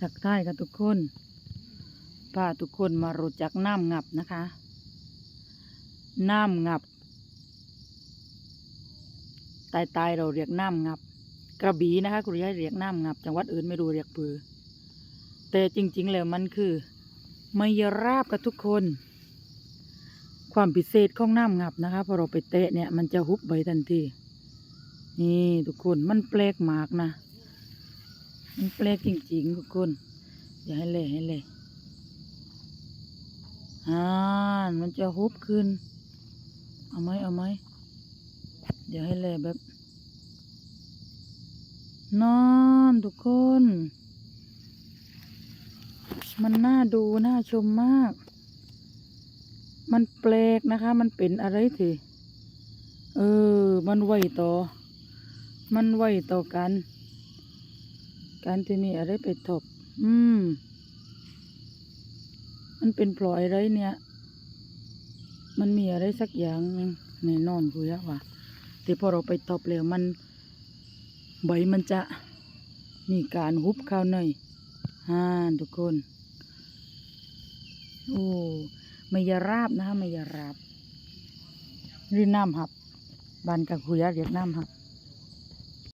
ทักทายกับทุกคนพาทุกคนมารู้จักน้ำงับนะคะ น้ำงับ ตายตายๆเราเรียกน้ำงับ กระบี่นะคะคุณยายเรียกน้ำงับ จังหวัดอื่นไม่รู้เรียกปือ แต่จริง ๆ แล้วมันคือไมายราบกับทุกคน ความพิเศษของน้ำงับนะคะพอเราไปเตะเนี่ยมันจะหุบใบทันที นี่ทุกคนมันแปลกมากนะ มันแปลกจริงๆทุกคน อย่าให้เละให้เละอ่ามันจะฮุบขึ้น เอาไหมเอาไหมเดี๋ยวให้เละแบบ นอนทุกคน มันน่าดูน่าชมมาก มันแปลกนะคะ มันเป็นอะไรทีเออ มันไหวต่อ มันไหวต่อกัน การที่มีอะไรไปทบอืม มันเป็นพลอยอะไรเนี่ย มันมีอะไรสักอย่างหนึ่งแน่นอนกูยะว่าแต่พอเราไปทบแล้วมันใบมันจะมีการหุบเข้าหน่อยฮ่าทุกคน โอ้ไม่ยาราบนะคะไม่ยาราบหรือน้ำหับบ้านกับคุยะเรียกน้ำหับ